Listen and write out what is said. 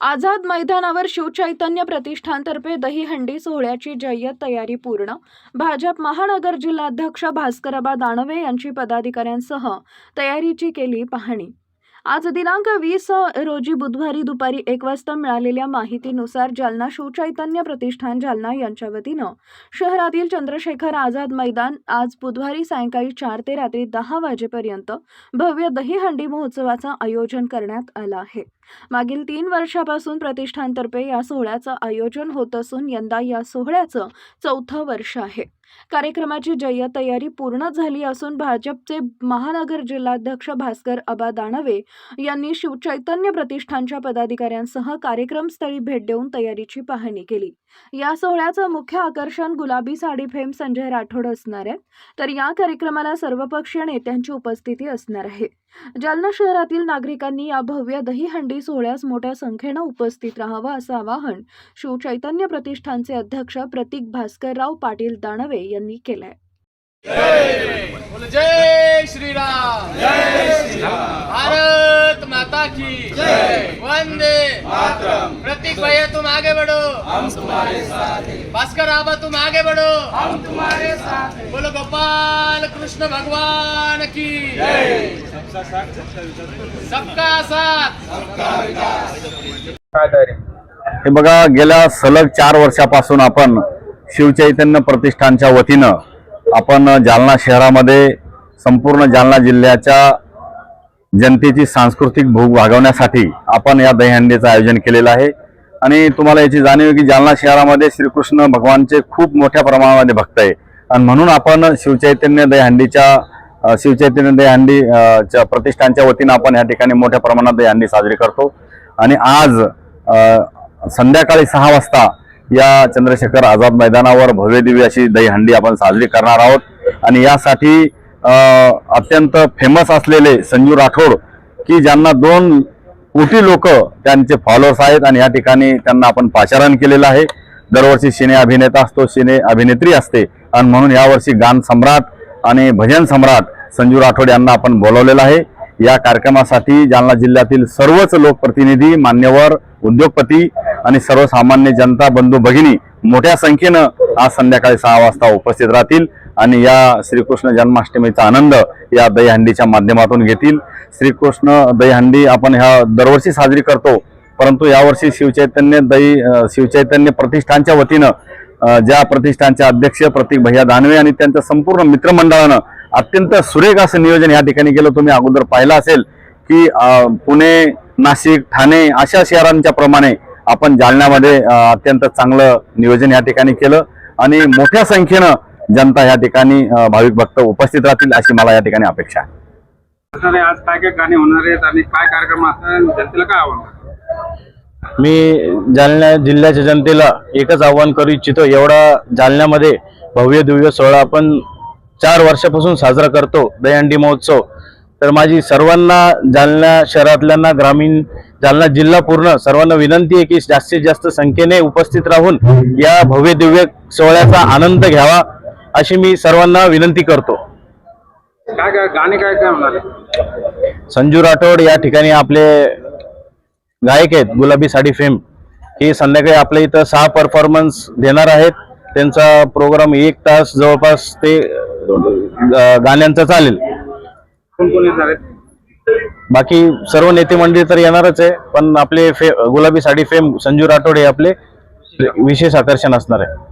आझाद मैदानावर शिवचैतन्य प्रतिष्ठानतर्फे दहीहंडी सोहळ्याची जय्यत तयारी पूर्ण. भाजप महानगर जिल्हाध्यक्ष भास्करबा दानवे यांची पदाधिकाऱ्यांसह तयारीची केली पाहणी. आज दिनांक वीस रोजी बुधवारी दुपारी एक वाजता मिळालेल्या माहितीनुसार जालना शिवचैतन्य प्रतिष्ठान जालना यांच्या वतीनं शहरातील चंद्रशेखर आझाद मैदान आज बुधवारी सायंकाळी चार ते रात्री दहा वाजेपर्यंत भव्य दहीहंडी महोत्सवाचं आयोजन करण्यात आलं आहे. मागील तीन वर्षापासून प्रतिष्ठानतर्फे या सोहळ्याचं आयोजन होत असून यंदा या सोहळ्याचं चौथं वर्ष आहे. कार्यक्रमाची जय्य तयारी पूर्ण झाली असून भाजपचे महानगर जिल्हाध्यक्ष भास्कर अबा दानवे यांनी शिवचैतन्य प्रतिष्ठानच्या पदाधिकाऱ्यांसह कार्यक्रमस्थळी भेट देऊन तयारीची पाहणी केली. या सोहळ्याचं मुख्य आकर्षण गुलाबी साडी फेम संजय राठोड असणार आहे. तर या कार्यक्रमाला सर्वपक्षीय नेत्यांची उपस्थिती असणार आहे. जालना शहरातील नागरिकांनी या भव्य दहीहंडी सोहळ्यास मोठ्या संख्येनं उपस्थित राहावं असं आवाहन शिवचैतन्य प्रतिष्ठानचे अध्यक्ष प्रतीक भास्करराव पाटील दानवे यांनी केलंय. जय श्री राम जय श्री राम भारत माता की जय. वंदे प्रतीक भैया तुम आगे बढ़ो। हम तुम्हारे साथ हैं। भास्कर आबा तुम आगे बढ़ो। हम तुम्हारे साथ हैं। बोलो गोपाल कृष्ण भगवान की। जय। सबका साथ। हे बघा गेल्या सलग चार वर्षापासून आपण शिवचैतन्य प्रतिष्ठानच्या वतीनं आपण जालना शहरामध्ये संपूर्ण जालना जिल्ह्याच्या जनतेची सांस्कृतिक भूक भागवण्यासाठी आपण या दहीहंडीचं आयोजन केलेलं आहे. आणि तुम्हाला याची जाणीव की जालना शहरामध्ये श्रीकृष्ण भगवानचे खूप मोठ्या प्रमाणामध्ये भक्त आहे. आणि म्हणून आपण शिवचैतन्य दहीहंडीच्या शिवचैतन्य दहीहंडी च्या प्रतिष्ठानच्या वतीनं आपण या ठिकाणी मोठ्या प्रमाणात दहीहंडी साजरी करतो. आणि आज संध्याकाळी सहा वाजता या चंद्रशेखर आझाद मैदानावर भव्य दिव्य अशी दहीहंडी आपण साजरी करणार आहोत. आणि यासाठी अत्यंत फेमस असलेले संजू राठोड की ज्यांना दोन कोटी लोक त्यांचे फॉलोअर्स आहेत आणि या ठिकाणी त्यांना आपण पाचारण केलेलं आहे. दरवर्षी सिने अभिनेता असतो सिने अभिनेत्री असते. आणि म्हणून यावर्षी गान सम्राट आणि भजन सम्राट संजू राठोड यांना आपण बोलवलेलं आहे. या कार्यक्रमासाठी जालना जिल्ह्यातील सर्वच लोकप्रतिनिधी मान्यवर उद्योगपती आणि सर्वसामान्य जनता बंधू भगिनी मोठ्या संख्येनं आज संध्याकाळी सहा वाजता उपस्थित राहतील. आणि या श्रीकृष्ण जन्माष्टमीचा आनंद या दहीहंडीच्या माध्यमातून घेतील. श्रीकृष्ण दहीहंडी आपण ह्या दरवर्षी साजरी करतो. परंतु यावर्षी शिवचैतन्य दही शिवचैतन्य प्रतिष्ठानच्या वतीनं ज्या प्रतिष्ठानचे अध्यक्ष प्रतीक भैया दानवे आणि त्यांच्या संपूर्ण मित्रमंडळानं अत्यंत सुरेख असं नियोजन या ठिकाणी केलं. तुम्ही अगोदर पाहिलं असेल की पुणे नाशिक ठाणे अशा शहरांच्या प्रमाणे आपण जालन्यामध्ये अत्यंत चांगलं नियोजन या ठिकाणी केलं. आणि मोठ्या संख्येनं जनता या ठिकाणी भाविक भक्त उपस्थित राहतील अशी मला या ठिकाणी अपेक्षा आहे. आज काय काय गाणे होणार आहेत आणि काय कार्यक्रम असणार? जनतेला काय आव्हान मी जालना जिल्ह्याच्या जनतेला एकच आव्हान करू इच्छितो. एवढा जालन्यामध्ये भव्य दिव्य सोहळा आपण चार वर्षापासून साजरा करतो दहीहंडी महोत्सव. तर माझी सर्वांना जालना शहरातल्यांना ग्रामीण जालना जिल्हा पूर्ण सर्वांना विनंती आहे की जास्तीत जास्त संख्येने उपस्थित राहून या भव्य दिव्य सोहळ्याचा आनंद घ्यावा. अशी मी सर्वांना विनंती करतो. काय काय गाणे काय काय आहे? संजू राठोड या ठिकाणी आपले गायक आहेत गुलाबी साडी फेम हे संध्याकाळी आपल्या इथं सहा परफॉर्मन्स देणार आहेत. त्यांचा प्रोग्राम एक तास जवळपास ते गाण्यांचा चालेल. बाकी सर्व नेते मंडळी तर येणारच आहे पण आपले फे गुलाबी साडी फेम संजू राठोड हे आपले विशेष आकर्षण असणार आहे.